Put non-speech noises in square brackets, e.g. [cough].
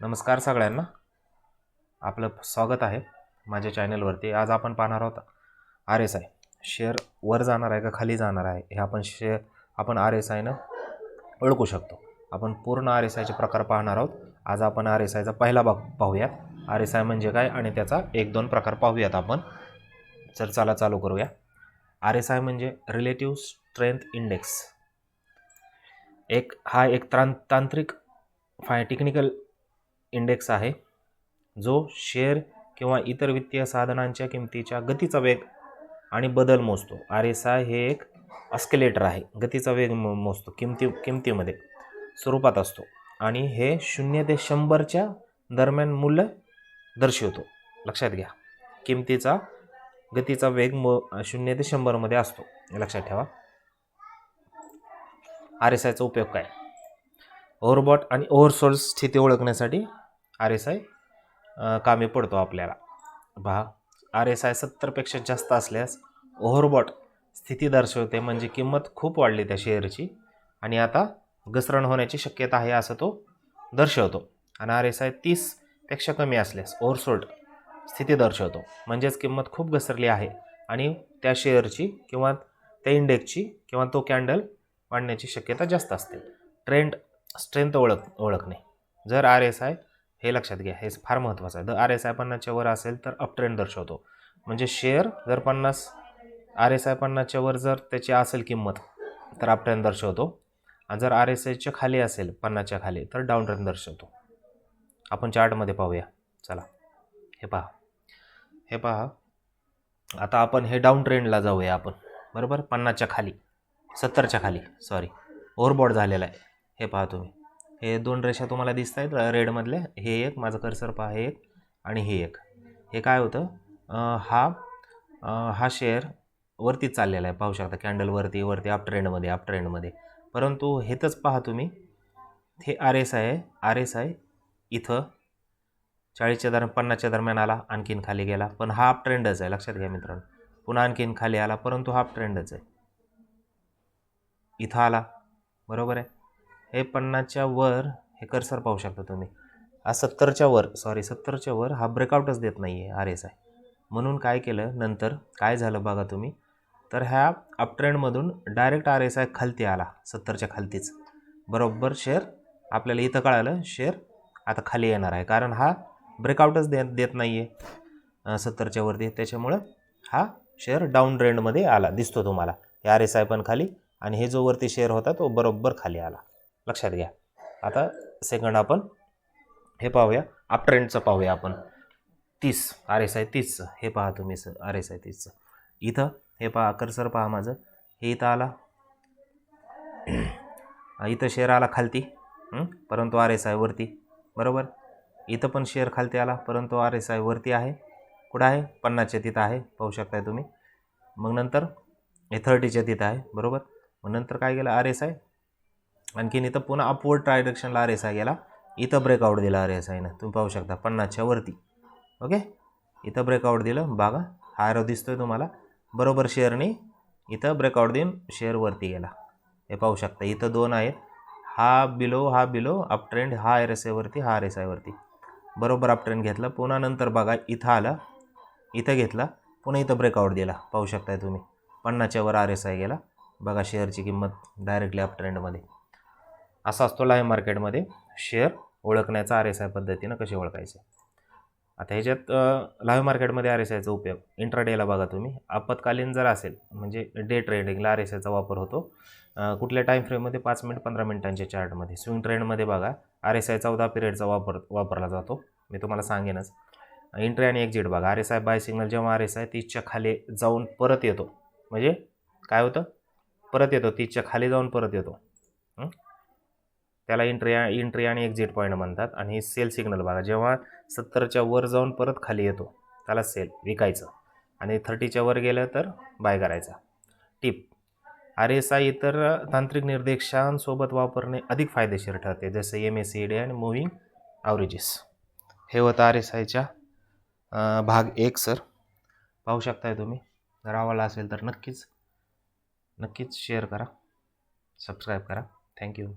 नमस्कार सगळ्यांना. आपलं स्वागत आहे माझ्या चॅनलवरती. आज आपण पाहणार आहोत आर एस आय. शेअर वर जाणार आहे का खाली जाणार आहे हे आपण शेअर आपण आर एस आयनं ओळखू शकतो. आपण पूर्ण आर एस आयचे प्रकार पाहणार आहोत. आज आपण आर एस आयचा पहिला भाग पाहूयात आर एस आय म्हणजे काय आणि त्याचा एक दोन प्रकार पाहूयात आपण. चल चला चालू करूया. आर एस आय म्हणजे रिलेटिव्ह स्ट्रेंथ इंडेक्स. एक हा एक त्रां तांत्रिक फाय टेक्निकल इंडेक्स आहे जो शेअर किंवा इतर वित्तीय साधनांच्या किमतीच्या गतीचा वेग आणि बदल मोजतो. आर एस आय हे एक अस्केलेटर आहे. गतीचा वेग मोजतो. किमती किमतीमध्ये स्वरूपात असतो. आणि हे शून्य ते शंभरच्या दरम्यान मूल्य दर्शवतो. लक्षात घ्या. किमतीचा गतीचा वेग मो शून्य ते शंभरमध्ये असतो. लक्षात ठेवा. आर एस आयचा उपयोग काय? ओव्हरबॉट आणि ओव्हरसोल्ड स्थिती ओळखण्यासाठी आर एस आय कामी पडतो आपल्याला. पहा आर एस आय सत्तरपेक्षा जास्त असल्यास ओव्हरबॉट स्थिती दर्शवते म्हणजे किंमत खूप वाढली त्या शेअरची. आणि आता घसरण होण्याची शक्यता आहे असं तो दर्शवतो. आणि आर एस आय तीसपेक्षा कमी असल्यास ओव्हरसोल्ड स्थिती दर्शवतो. म्हणजेच किंमत खूप घसरली आहे आणि त्या शेअरची किंवा त्या इंडेक्सची किंवा तो कॅन्डल वाढण्याची शक्यता जास्त असते. ट्रेंड स्ट्रेंथ ओळख ओळखणे. जर आर एस आय हे लक्षात घ्या हे फार महत्त्वाचं आहे. जर आर एस आय पन्नासच्या वर असेल तर अपट्रेंड दर्शवतो. म्हणजे शेअर जर पन्नास आर एस आय पन्नासच्या वर जर त्याची असेल किंमत तर अपट्रेंड दर्शवतो. आणि जर आर एस आयच्या खाली असेल पन्नासच्या खाली तर डाऊन ट्रेंड दर्शवतो. आपण चार्टमध्ये पाहूया. चला हे पहा. हे पहा. आता आपण हे डाऊन ट्रेंडला जाऊया आपण. बरोबर? पन्नासच्या खाली सत्तरच्या खाली सॉरी ओव्हरबॉड झालेला आहे. हे पहा तुम्ही. हे दोन रेषा तुम्हाला दिसत आहेत रेडमधले हे एक माझं कर्सर पहा हे एक आणि हे एक. हे काय होतं? हा हा शेअर वरतीच चाललेला आहे. पाहू शकता कॅन्डल वरती वरती अप ट्रेंडमध्ये अप ट्रेंडमध्ये परंतु हेतच पहा तुम्ही हे आर एस आय आहे. आर एस आय इथं चाळीसच्या दरम्यान पन्नासच्या दरम्यान आला आणखीन खाली गेला. पण हा अप ट्रेंडच आहे लक्षात घ्या मित्रांनो. पुन्हा आणखीन खाली आला परंतु हा अप ट्रेंडच आहे. इथं आला. बरोबर आहे? हे पन्नासच्या वर हे कर्सर पाहू शकता तुम्ही. हा सत्तरच्या वर सॉरी सत्तरच्या वर हा ब्रेकआउटच देत नाही आहे आर एस आय म्हणून काय केलं नंतर काय झालं बघा तुम्ही. तर ह्या अपट्रेंडमधून डायरेक्ट आर एस आय खालती आला सत्तरच्या खालतीच. बरोबर शेअर आपल्याला इथं कळालं शेअर आता खाली येणार आहे. कारण हा ब्रेकआउटच देत देत नाही आहे सत्तरच्या वरती. त्याच्यामुळं हा शेअर डाऊन ट्रेंडमध्ये आला दिसतो तुम्हाला. हे आर एस आय पण खाली आणि हे जो वरती शेअर होता तो बरोबर खाली आला. लक्षात घ्या. आता सेकंड आपण हे पाहूया. अप ट्रेंडचं पाहूया आपण. तीस आर एस आय तीसचं. हे पहा तुम्ही सर आर एस आय तीसचं. इथं हे पहा कर्सर पहा माझं. हे इथं आला. [clears throat] इथं शेअर आला खालती. परंतु आर एस आय वरती. बरोबर? इथं पण शेअर खालती आला परंतु आर एस आय वरती आहे. कुठं आहे? पन्नासच्या तिथं आहे. पाहू शकताय तुम्ही. मग नंतर हे थर्टीच्या तिथं आहे. बरोबर? मग नंतर काय गेलं आर एस आय आणखीन इथं पुन्हा अपवर्ड डायरेक्शनला आर एस आय गेला. इथं ब्रेकआउट दिला आर एस आयनं तुम्ही पाहू शकता पन्नासच्या वरती. ओके इथं ब्रेकआउट दिलं. बघा हायरो दिसतो दिसतोय तुम्हाला. बरोबर शेअरनी इथं ब्रेकआउट देऊन शेअरवरती गेला. हे पाहू शकता इथं दोन आहेत. हा बिलो हा बिलो अप ट्रेंड हा आर एस आयवरती हा आर एस आयवरती बरोबर अप ट्रेंड घेतला. पुन्हा नंतर बघा इथं आला. इथं घेतला. पुन्हा इथं ब्रेकआउट दिला. पाहू शकताय तुम्ही. पन्नाच्यावर आर एस आय गेला. बघा शेअरची किंमत डायरेक्टली अप ट्रेंडमध्ये असा असतो लाईव्ह मार्केटमध्ये शेअर ओळखण्याचा आर एस आय पद्धतीनं कसे ओळखायचे? आता ह्याच्यात लाईव्ह मार्केटमध्ये आर एस आयचा उपयोग. इंट्राडेला बघा तुम्ही. आपत्कालीन जर असेल म्हणजे डे ट्रेडिंगला आर एस आयचा वापर होतो कुठल्या टाईम फ्रेममध्ये पाच मिनिट पंधरा मिनिटांच्या चार्टमध्ये स्विंग ट्रेंडमध्ये बघा. आर एस आय चौदा पिरियडचा वापर वापरला जातो. मी तुम्हाला सांगेनच. एंट्री आणि एक्झिट बघा. R S I buy signal जेव्हा आर एस आय तीसच्या खाली जाऊन परत येतो. म्हणजे काय होतं? परत येतो. तीसच्या खाली जाऊन परत येतो. त्याला एंट्री एंट्री आणि एक्झिट पॉईंट म्हणतात आणि सेल सिग्नल बघा जेव्हा सत्तरच्या वर जाऊन परत खाली येतो त्याला सेल विकायचं. आणि थर्टीच्या वर गेलं तर बाय करायचा. टिप आर एस आय इतर तांत्रिक निर्देशांसोबत वापरणे अधिक फायदेशीर ठरते जसं एम एस सी डी आणि मुव्हिंग आवरेजेस हे होतं आर एस आयच्या भाग एक सर पाहू शकताय तुम्ही? जर आवडला असेल तर नक्कीच नक्कीच शेअर करा. सबस्क्राईब करा. थँक्यू